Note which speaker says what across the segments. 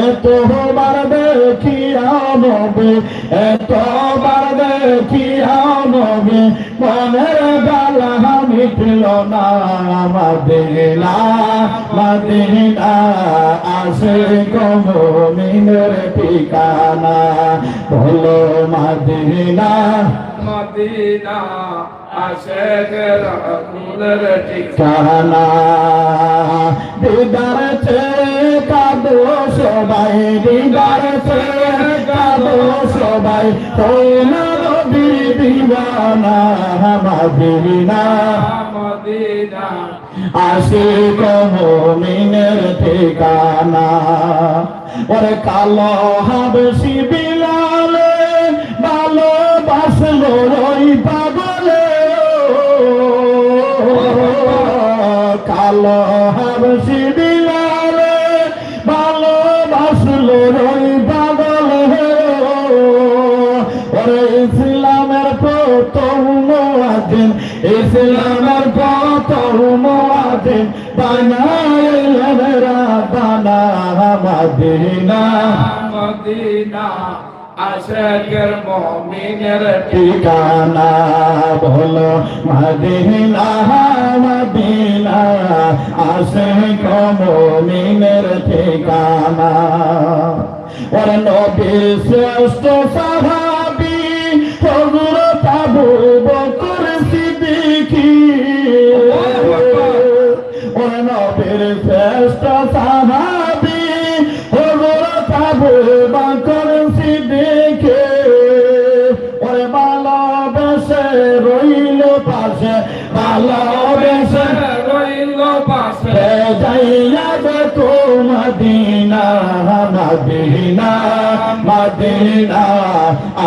Speaker 1: এতবার দেখিয়া নবে এতবার দেখিয়া নবে মনের গালা মিটল না মদিনা মদিনা আসে কমিনের ঠিকানা, বলো মদিনা।
Speaker 2: মদিনা আশেকের রাসূলের ঠিকানা
Speaker 1: দিদার ছেড়ে কাঁদো সবাই দিদার ছেড়ে কাঁদো সবাই। তোমার দিদিবানা মদিনা
Speaker 2: মদিনা।
Speaker 1: আসে কমিনের ঠিকানা। ওরে কালো হাবসি বিলালে ভালোবাসলো ওই আদিন বানাইলেন রাবানা মদিনা
Speaker 2: মদিনা আশেকের মুমিনের
Speaker 1: ঠিকানা বলো মদিনা মদিনা আসে কমিনের ঠিকানা। ওরে নবীর শ্রেষ্ঠ সাহাবি নবীর শ্রেষ্ঠ সাহাবি ওরে ভালোবেসে রইল পাশে, ভালোবেসে
Speaker 2: রইল পাশে।
Speaker 1: যাইয়া দেখো মদিনা মদিনা মদিনা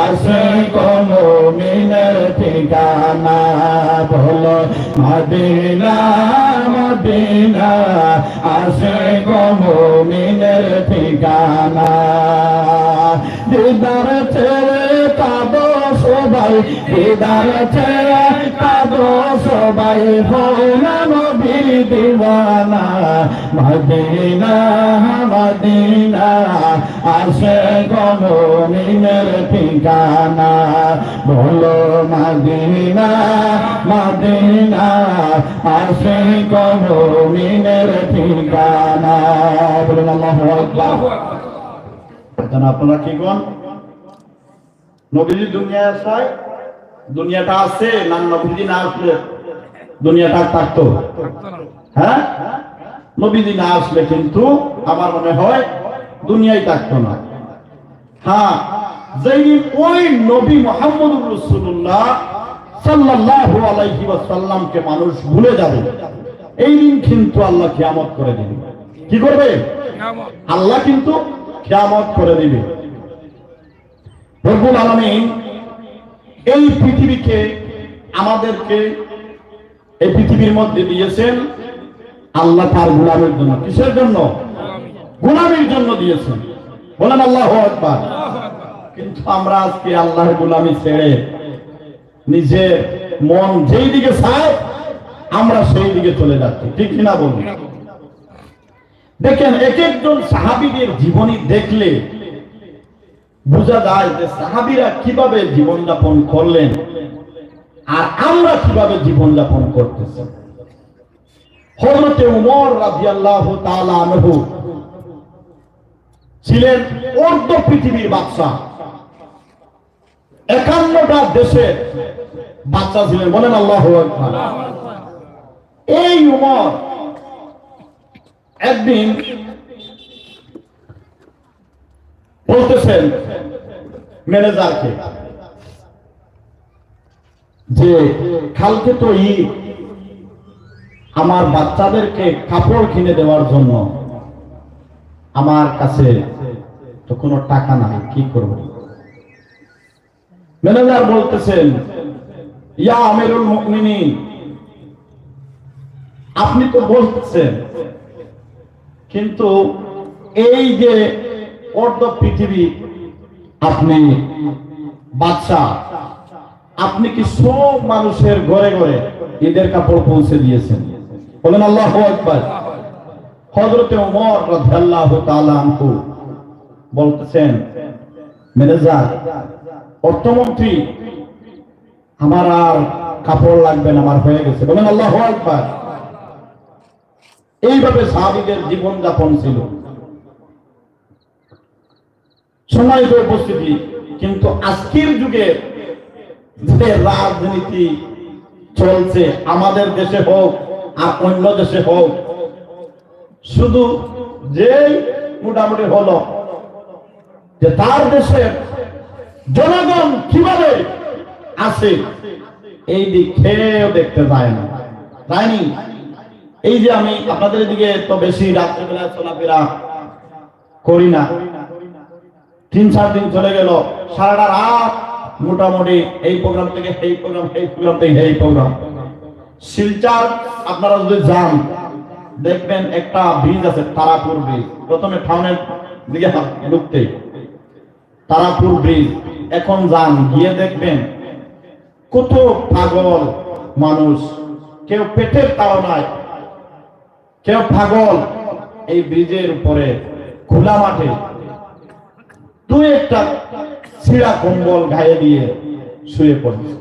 Speaker 1: আসে ঠিকানা বলো মদিনা মদিনা আসে কোনো মিনের ঠিকানা। দিদার ছেড়ে সবাই দিদার ছেড়ে কাঁদো সবাই হৌনা নবীর দিওয়ানা মদিনা মদিনা আসে গমিনের ঠিকানা বলো মদিনা মদিনা আসে গমিনের ঠিকানা বলুন আল্লাহু আকবার আপনারা কি কোন নবীজি দুনিয়ায় আসায় দুনিয়াটা আছে না নবীজি না আসলে দুনিয়াটা থাকতো। হ্যাঁ? নবীজি না আসলে কিন্তু আমার মনে হয় দুনিয়ায় থাকতো না। হ্যাঁ যেদিন ওই নবী মোহাম্মদ রসুল্লাহ সাল্লাল্লাহু আলাইহি ওয়াসাল্লামকে মানুষ ভুলে যাবে এই দিন কিন্তু আল্লাহ কিয়ামত করে দিবে। কি করবে? আল্লাহ কিন্তু কিয়ামত করে দিবে। রব্বুল আলামিন এই পৃথিবীকে আমাদেরকে এই পৃথিবীর মধ্যে দিয়েছেন। আল্লাহ তার গোলামের জন্য। কিসের জন্য? গোলামের জন্য দিয়েছেন। বলেন, আল্লাহ আকবার। কিন্তু আমরা আজকে আল্লাহর গোলামি ছেড়ে নিজে মন যেই দিকে চায়, আমরা সেই দিকে চলে যাচ্ছি। ঠিক কিনা বলুন? দেখেন এক একজন সাহাবিদের জীবনী দেখলে বোঝা যায় যে সাহাবিরা কীভাবে জীবনযাপন করলেন আর আমরা কীভাবে জীবনযাপন করতেছি। হজরতে উমর ছিলেন অর্ধ পৃথিবীর বাদশা একান্নটা দেশের বাচ্চা ছিলেন, বলেন আল্লাহ এই উমর একদিন বলতেছেন ম্যানেজারকে যে কালকে তো ঈদ, আমার বাচ্চাদেরকে কাপড় কিনে দেওয়ার জন্য আমার কাছে তো কোনো টাকা নাই, কি করব? ম্যানেজার বলতেছেন, ইয়া আমিরুল মুমিনিন, আপনি তো বলতেছেন, কিন্তু এই যে অর্ধ পৃথিবী। আপনি বাদশা আপনি কি সব মানুষের ঘরে ঘরে ঈদের কাপড় পৌঁছে দিয়েছেন? বলেন, আল্লাহ একবার হযরতে ওমর বলতেছেন, ম্যানেজার, অর্থমন্ত্রী, আমার আর কাপড় লাগবে না, আমার হয়ে গেছে। বলেন, আল্লাহ আকবার। এইভাবে সাহাবিদের জীবন যাপন ছিল। সম্মানিত উপস্থিতি, কিন্তু আজকের যুগে যে রাজনীতি চলছে, আমাদের দেশে হোক আর অন্য দেশে হোক, শুধু যে মোটামুটি হলো যে তার দেশের জনগণ কীভাবে আছে, এই দিক খেয়েও দেখতে যায় না। যায়নি এই যে আমি আপনাদের দিকে তো বেশি রাত্রিবেলা চলাফেরা করি না। তিন, চার দিন চলে গেল। সারাটা রাত মোটামুটি এই প্রোগ্রাম থেকে সেই প্রোগ্রাম সেই প্রোগ্রাম থেকে এই প্রোগ্রাম শিলচার, আপনারা যদি যান, দেখবেন একটা ব্রিজ আছে, তারাপুর ব্রিজ প্রথমে টাউনের দিকে ঢুকতে। তারাপুর ব্রিজ এখন যান, গিয়ে দেখবেন কত পাগল মানুষ। কেউ পেটের তাড়নায়, কেউ পাগল। এই ব্রিজের উপরে, খোলা মাঠে দু একটা ছিঁড়া কম্বল গায়ে দিয়ে শুয়ে পড়ছে।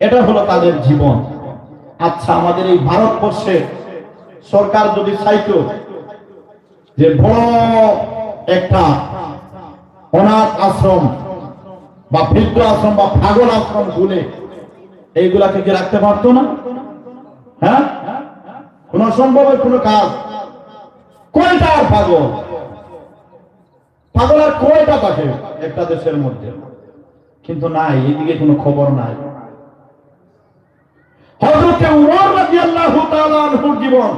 Speaker 1: এটা হলো তাদের জীবন। আচ্ছা আমাদের এই ভারতবর্ষে সরকার যদি চাইতো যে বড় একটা অনাথ আশ্রম বা বৃদ্ধ আশ্রম বা পাগল আশ্রম খুলে এইগুলাকে কি রাখতে পারতো না? হ্যাঁ? কোন অসম্ভবের কোন কাজ? কয়টা আর পাগল আর কয়টা থাকে একটা দেশের মধ্যে। কিন্তু নাই, এদিকে কোনো খবর নাই। হযরতে উমর রাদিয়াল্লাহু জীবন।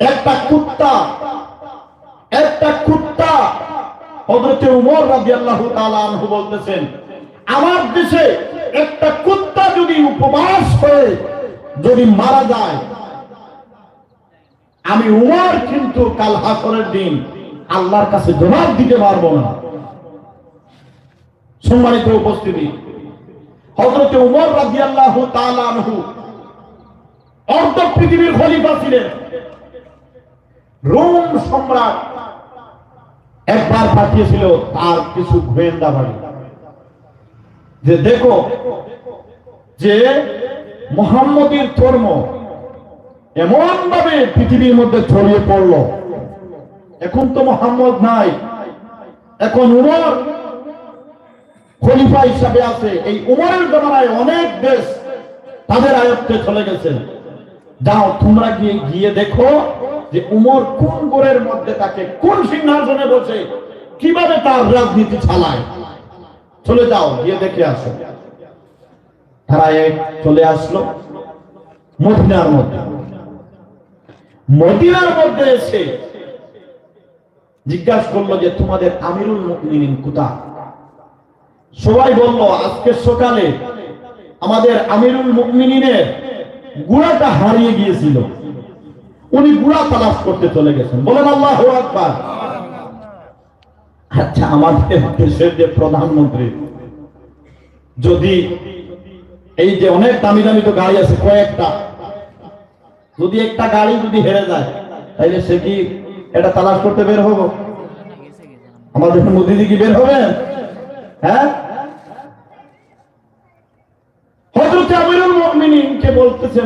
Speaker 1: একটা কুত্তা একটা কুত্তা। হযরতে উমর রাদিয়াল্লাহু তাআলা আনহু বলতেছেন, আমার দেশে একটা কুত্তা যদি উপবাস করে যদি মারা যায়, আমি উমর কিন্তু কাল হাসরের দিন আল্লাহর কাছে জবাব দিতে পারব না। সম্মানিত উপস্থিতি হজরতে উমর রাদিয়াল্লাহু তাআলা আনহু অর্ধ পৃথিবীর খলিফা ছিলেন। রোম সম্রাট একবার পাঠিয়েছিল তার কিছু গোয়েন্দা বাড়ি। যে দেখো, যে মোহাম্মদীর ধর্ম এমন ভাবে পৃথিবীর মধ্যে ছড়িয়ে পড়ল। এখন তো মোহাম্মদ নাই। এখন উমর খলিফা হিসাবে আছে। এই উমরের জমানায় অনেক দেশ তাদের আয়ত্তে চলে গেছে। যাও, তোমরা গিয়ে গিয়ে দেখো যে উমর কোন গোরের মধ্যে তাকে কোন সিংহাসনে বসে কীভাবে তার রাজনীতি চালায়। চলে যাও, গিয়ে দেখে আসো। তারা এক চলে আসলো মদিনার মধ্যে। মদিনার মধ্যে এসে জিজ্ঞাসা করল যে, তোমাদের আমিরুল মুমিনিন কোথা সবাই বলল, আজকে সকালে আমাদের আমিরুল মুমিনিনের গুড়াটা হারিয়ে গিয়েছিল। উনি গুড়া তালাশ করতে চলে গেছেন। বলেন, আল্লাহ আচ্ছা আমাদের দেশের যে প্রধানমন্ত্রী, যদি এই যে অনেক দামি দামি তো গাড়ি আছে, কয়েকটা, যদি একটা গাড়ি যদি হেরে যায়, তাইলে সে কি এটা তালাশ করতে বের হব। আমাদের মোদিদি কি বের হবেন হ্যাঁ?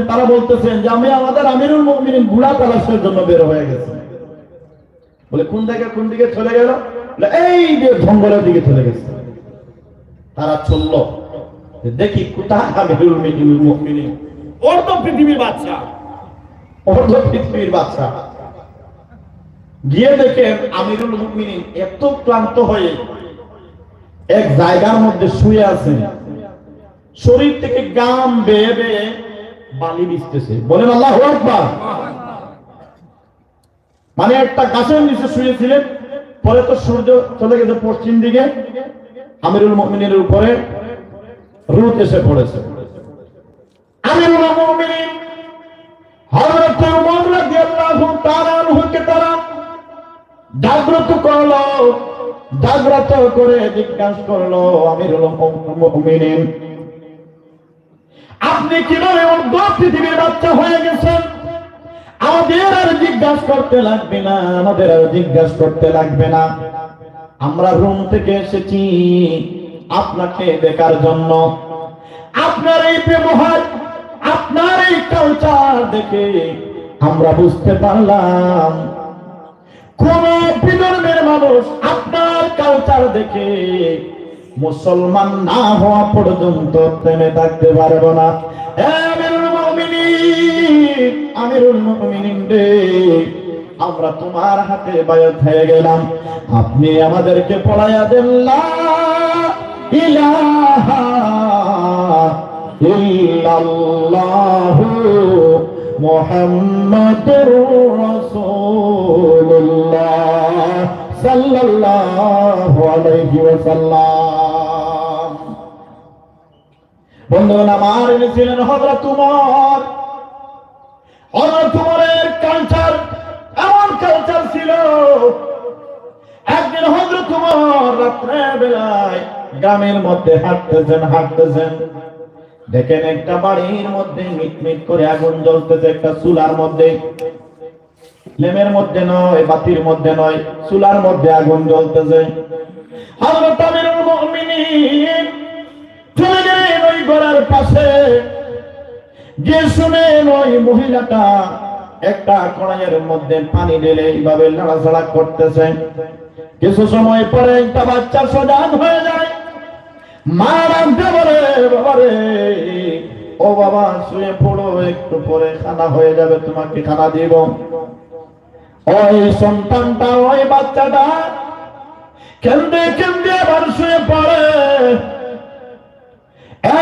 Speaker 1: তারা বলতেছেন যে, আমি আমাদের আমিরুল মুমিনিন গুড়া তালাশের জন্য বের হয়ে গেছে। বলে, কোন জায়গায় কোন দিকে চলে গেল? এই যে জঙ্গলের দিকে চলে গেছে। তারা চলল। দেখি কোথায় আমিরুল মুমিনিন। ওর তো পৃথিবীর বাচ্চা। ওর তো পৃথিবীর বাচ্চা। গিয়ে দেখেন আমিরুল মুমিনিন এত ক্লান্ত হয়ে এক জায়গার মধ্যে শুয়ে আছেন। শরীর থেকে গাম বেয়ে বেয়ে বালি ভিজতেছে বলেন আল্লাহ আকবার। মানে একটা গাছের নিচে শুয়েছিলেন, পরে তো সূর্য চলে গেছে পশ্চিম দিকে। আমিরুল মুমিনের উপরে রোদ এসে পড়েছে। আমিরুল মুমিনিন হযরত উমর রাদিয়াল্লাহু তাআলা জাগ্রত করল, জাগ্রত করে জিজ্ঞাসা করল মুমিনিন, আপনি কীভাবে পৃথিবীর বাচ্চা হয়ে গেছেন? আমাদের আর জিজ্ঞাসা করতে লাগবে না, আমাদের আর জিজ্ঞাসা করতে লাগবে না। আমরা রুম থেকে এসেছি আপনাকে দেখার জন্য। আপনার এই ব্যবহার, আপনার এই কালচার দেখে আমরা বুঝতে পারলাম মানুষ, আপনার কালচার দেখে মুসলমান না হওয়া পর্যন্ত থেমে থাকতে পারব না। আমরা তোমার হাতে বায়াত হয়ে গেলাম। আপনি আমাদেরকে পড়াইয়া দেন ইলাহা ইল্লাল্লাহু মুহাম্মাদুর একদিন রাত্রে বেলায় গ্রামের মধ্যে হাঁটতেছেন হাঁটতেছেন। দেখেন একটা বাড়ির মধ্যে মিটমিট করে আগুন জ্বলতেছে, একটা চুলার মধ্যে। লেমের মধ্যে নয়, বাতির মধ্যে নয়, চুলার মধ্যে আগুন জ্বলতেছে। কিছু সময় পরে একটা বাচ্চা সজাগ হয়ে যায়। মা রাখতে বাবারে ও বাবা, শুয়ে পড়ো, একটু পরে খানা হয়ে যাবে, তোমাকে খানা দিব। ওই সন্তানটা, ওই বাচ্চাটা কেন্দ্রে কেন্দ্রে আবার শুয়ে পড়ে।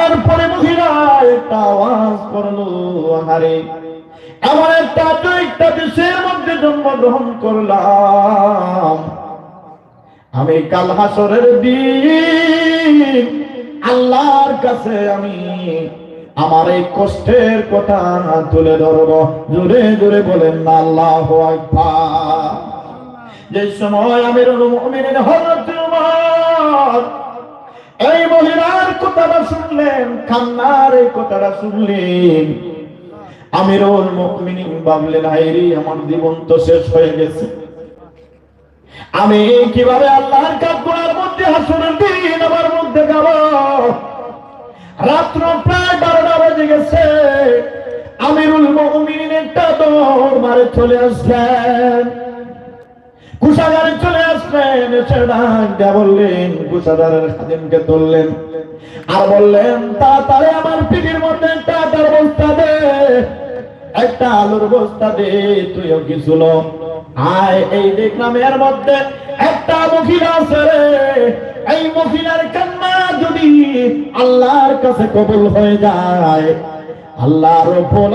Speaker 1: এরপরে মহিলা একটা আওয়াজ করল, আহারে, এমন একটা একটা দেশের মধ্যে জন্মগ্রহণ করলাম। আমি কাল হাসরের দিন আল্লাহর কাছে আমি আমার এই কষ্টের কথা তুলে ধরব। জোরে জোরে বলেন না, আল্লাহ যে সময় আমির উমর এই মহিলার কথাটা শুনলেন খান্নার এই কথাটা শুনলেন, আমিরুল মুমিনিন ভাবলেন, হায়রে, আমার জীবন তো শেষ হয়ে গেছে। আমি কীভাবে আল্লাহর কাপড়ের মধ্যে হাসুরের দিন আমার মধ্যে যাব? রাত্র প্রায় বারোটা বেজে গেছে। আমিরুল মুমিনিন একটা মারে চলে আসলেন। কুষাগারে চলে আসলেন, এসে ডাক বললেন, কুষাগারের খাদিমকে তুললেন আর বললেন, তাড়াতাড়ি আমার পিঠির মধ্যে একটা বস্তা দে, একটা আলুর বস্তা দে, তুইও কিছু। আয়, এই দেখলাম এর মধ্যে একটা মহিলা আছে রে। এই মহিলার কান্না যদি আল্লাহর কাছে কবুল হয়ে যায়, আল্লাহ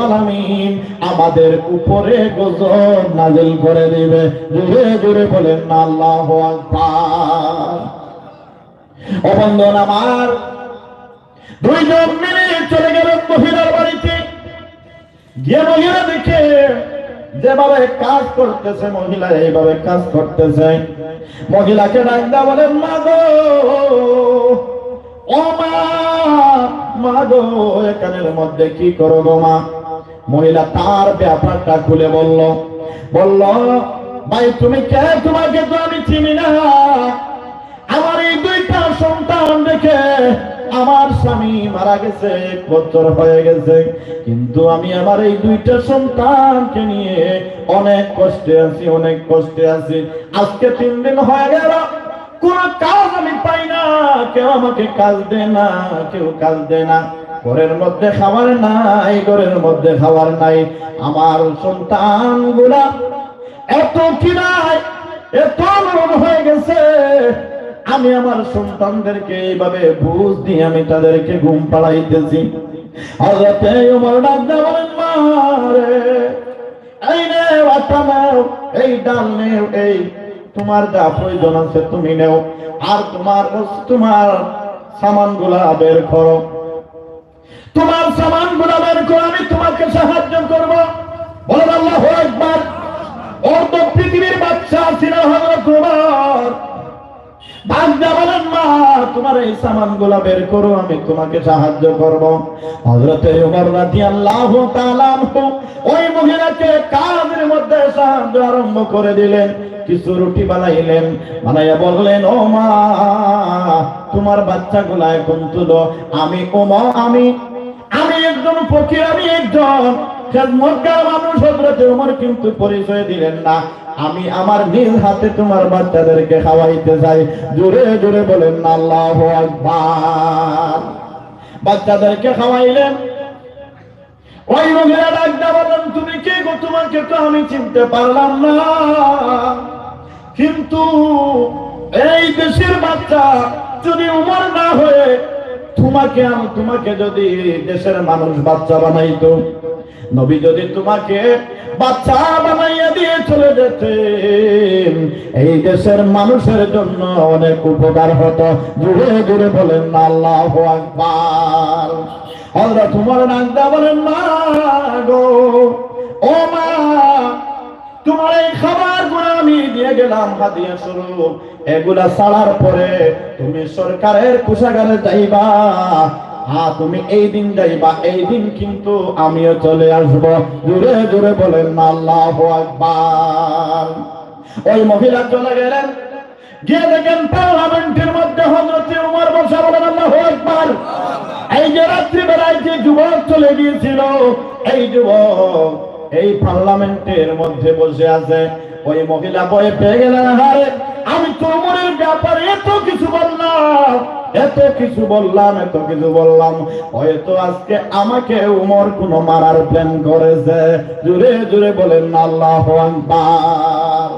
Speaker 1: আলামিন আমাদের উপরে গজব নাজিল করে দিবে। জোরে জোরে বলেন, আল্লাহু আকবার। ও আমার দুইজন মিলে চলে গেলেন মহিলার বাড়িতে। গিয়ে মহিলা দেখে যেভাবে কাজ করতেছে মহিলা, এইভাবে কাজ করতেছে। মহিলাকে ডাক দেওয়া বলেন মা গো ও মা গো এখানের মধ্যে কি করো গো মা? মহিলা তার ব্যাপারটা খুলে বলল বলল, ভাই, তুমি কে? তোমাকে তো আমি চিনি না। আমার এই দুইটা সন্তান দেখে আমার স্বামী মারা গেছে এক বছর হয়ে গেছে। কিন্তু আমি আমার এই দুইটা সন্তানকে নিয়ে অনেক কষ্টে আছি, অনেক কষ্টে আছি। আজকে তিন দিন হয়ে গেল, কোন কাজ আমি পাই না। কেউ আমাকে কাজ দেয় না, কেউ কাজ দেয় না। ঘরের মধ্যে খাবার নাই, ঘরের মধ্যে খাবার নাই। আমার সন্তানগুলা এত কিনায় এত হয়ে গেছে। আমি আমার সন্তানদেরকে এইভাবে বুঝ দিয়ে আমি তাদেরকে ঘুম পাড়াইতেছি। তুমি নেও, আর তোমার তোমার বের করো। তোমার সামানগুলা বের করো আমি তোমাকে সাহায্য করব। বলেন একবার অর্ধ পৃথিবীর বাচ্চা ছিল ভাগ্যা বলেন মা তুমি তোমার এই সামানগুলা বের করো, আমি তোমাকে সাহায্য করব। হযরতে ওই মহিলাকে কাজের মধ্যে সাহায্য আরম্ভ করে দিলেন, কিছু রুটি বানাইলেন, বানাইয়া বললেন, ও মা, তোমার এখন তুলো, আমি ওমা আমি আমি একজন ফকির, আমি একজন মানুষ। হজরতে ওমর কিন্তু পরিচয় দিলেন না। আমি আমার নিজ হাতে তোমার বাচ্চাদেরকে খাওয়াইতে চাই। জোরে জোরে বলেন, আল্লাহ বাচ্চাদেরকে খাওয়াইলেন। ওই মহিলা ডাকটা বলেন, তুমি কে গো? তোমাকে তো আমি চিনতে পারলাম না। কিন্তু এই দেশের বাচ্চা যদি উমর না হয়ে, তোমাকে, আমি তোমাকে যদি দেশের মানুষ বাচ্চা বানাইতো নবী যদি তোমাকে বাচ্চা বানাইয়া দিয়ে চলে যেতেন, এই দেশের মানুষের জন্য অনেক উপকার হতো। জুড়ে জুড়ে বলেন, আল্লাহ আকবার। হযরত উমর নাকদা বলেন, মা গো, ও মা, তোমার এই খাবারগুলো আমি দিয়ে গেলাম হাদিয়া স্বরূপ এগুলা ছাড়ার পরে তুমি সরকারের কোষাগারে যাইবা হ্যাঁ তুমি এই দিন যাইবা, এই দিন কিন্তু আমিও চলে আসব। জোরে জোরে বলেন আল্লাহ আকবার। ওই মহিলা চলে গেলেন। গিয়ে দেখেন পার্লামেন্টের মধ্যে বসা বলেন আল্লাহ আকবার। এই যে রাত্রি বেলায় যে যুবক চলে গিয়েছিল, এই যুবক এই পার্লামেন্টের মধ্যে বসে আছে। ওই মহিলা বয়ে পেয়ে গেলেন হারে আমি তো উমরের ব্যাপারে এত কিছু বললাম, এত কিছু বললাম, এত কিছু বললাম। হয়তো আজকে আমাকে উমর কোন মারার প্ল্যান করেছে। জুড়ে জুড়ে বলেন আল্লাহ আকবার।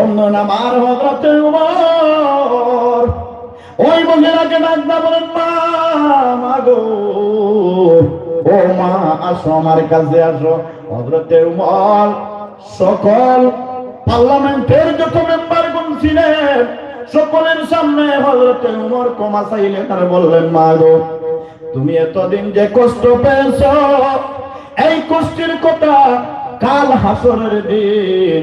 Speaker 1: অন্য নামার হজরতে উমর। ওই মহিলাকে ডাকনা বলেন, মা মা ও মা, আসো আমার কাছে, আসো। হজরতে উমর সকল পার্লামেন্টের যত মেম্বার গুন ছিলেন, সকলের সামনে হজরতে উমর কমা চাইলেন আর বললেন, মা গো, তুমি এতদিন যে কষ্ট পেয়েছ, এই কষ্টের কথা কাল হাসরের দিন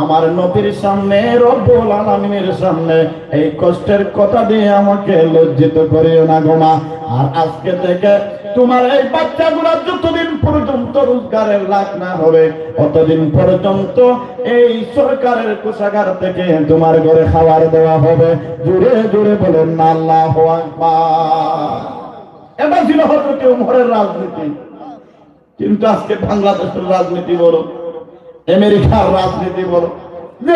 Speaker 1: আমার নবীর সামনে, রব্বুল আলামিনের সামনে এই কষ্টের কথা দিয়ে আমাকে লজ্জিত করিও না গোমা আর আজকে থেকে তোমার এই বাচ্চাগুলো যতদিন পর্যন্ত রোজগারের লাভ না হবে ততদিন পর্যন্ত এই সরকারের কোষাগার থেকে তোমার ঘরে খাবার দেওয়া হবে। জুড়ে জুড়ে বলেন না, আল্লাহ এটা ছিল হজরত উমরের রাজনীতি। কিন্তু আজকে বাংলাদেশের রাজনীতি বলো আমেরিকার রাজনীতি বলো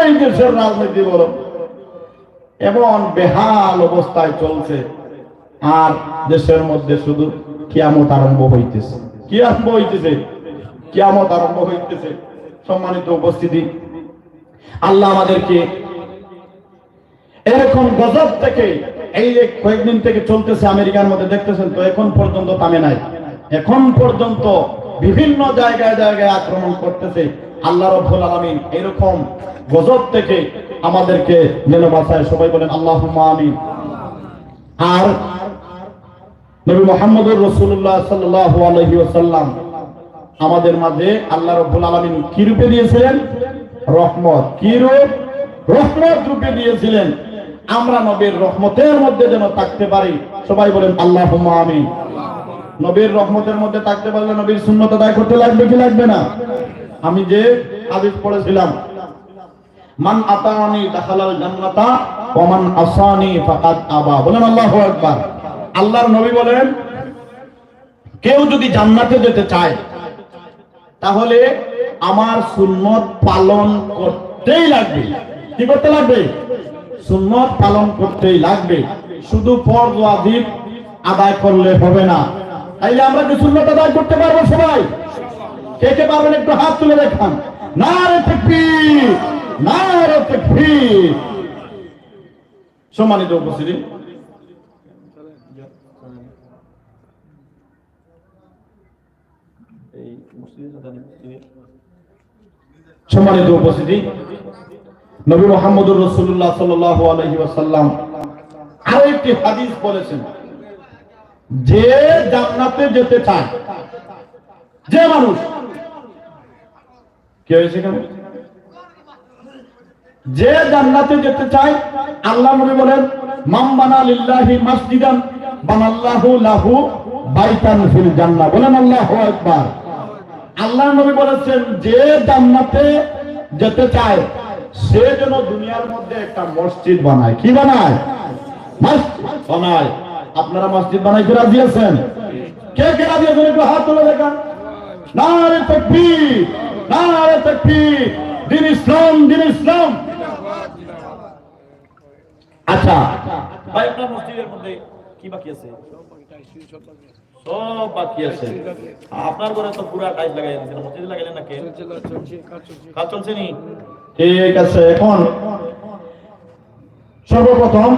Speaker 1: এই দেশের রাজনীতি বলো এমন বেহাল অবস্থায় চলছে, আর দেশের মধ্যে শুধু কিয়ামত আরম্ভ হইতেছে। কি আরম্ভ হইতেছে? কিয়ামত আরম্ভ হইতেছে। সম্মানিত উপস্থিতি আল্লাহ আমাদেরকে এরকম গজব থেকে এই যে কয়েকদিন থেকে চলতেছে আমেরিকার মধ্যে দেখতেছেন তো এখন পর্যন্ত থামে নাই। এখন পর্যন্ত বিভিন্ন জায়গায় জায়গায় আক্রমণ করতেছে। আল্লাহ রব্বুল আলামিন এরকম গজব থেকে আমাদেরকে যেন বাঁচায়। সবাই বলেন আল্লাহ আমিন। আর নবী মোহাম্মদুর রসুল্লাহ সাল্লাল্লাহু আলাইহি ওয়াসাল্লাম আমাদের মাঝে আল্লাহ রব্বুল আলামিন কি রূপে দিয়েছিলেন? রহমত। কি রূপ? রহমত রূপে দিয়েছিলেন। আমরা নবীর রহমতের মধ্যে যেন থাকতে পারি। সবাই বলেন আল্লাহ আমিন। নবীর রহমতের মধ্যে থাকতে পারলে নবীর শূন্যত দায় করতে লাগবে কি লাগবে না? আমি যে হাদিস পড়েছিলাম, মান আতানি দাখালাল জান্নাতা ওয়া মান আসানি ফাকাদ আবা। বলেন আল্লাহু আকবার। আল্লাহর নবী বলেন, কেউ যদি জান্নাতে যেতে চায়, তাহলে আমার সুন্নত পালন করতেই লাগবে। কি করতে লাগবে? সুন্নত পালন করতেই লাগবে। শুধু ফরজ ওয়াজিব আদায় করলে হবে না। তাইলে আমরা কি সুন্নত আদায় করতে পারব সবাই? কে কে পারবেন একটু হাত তুলে দেখান। না রে তাকবীর না তাকবীর। সম্মানিত উপস্থিতি সম্মানিত উপস্থিতি, নবী রসুল্লাহ সাল্লাহ আলহি ওয়াসাল্লাম আরও একটি হাদিস বলেছেন, যে জান্নাতে যেতে চায়, যে মানুষ, কি হয়েছে কেন যে জান্নাতে যেতে চায়, আল্লাহ নবী বলেন মাম বানা লিল্লাহি মাসজিদান বানাল্লাহু লাহু বাইতান ফিল জান্নাহ। বলেন আল্লাহু আকবার। আল্লাহ নবী বলেছেন, যে জান্নাতে যেতে চায়, সে যেন দুনিয়ার মধ্যে একটা মসজিদ বানায়। কি বানায়? বানায়। আপনারা মসজিদ বানাইতে রাজি আছেন? কে কে রাজি আছেন? একটু হাত তুলে দেখান। নারে তাকবীর নারে তাকবীর। দিন ইসলাম দিন ইসলাম। আচ্ছা ভাই, আপনার মসজিদের মধ্যে কি বাকি আছে? সব বাকি আছে। আপনার ঘরে তো পুরা টাইস লাগাই দিয়েছেন, মসজিদে লাগাইলেন নাকি? কাজ চলছে নি? ঠিক আছে, এখন সর্বপ্রথম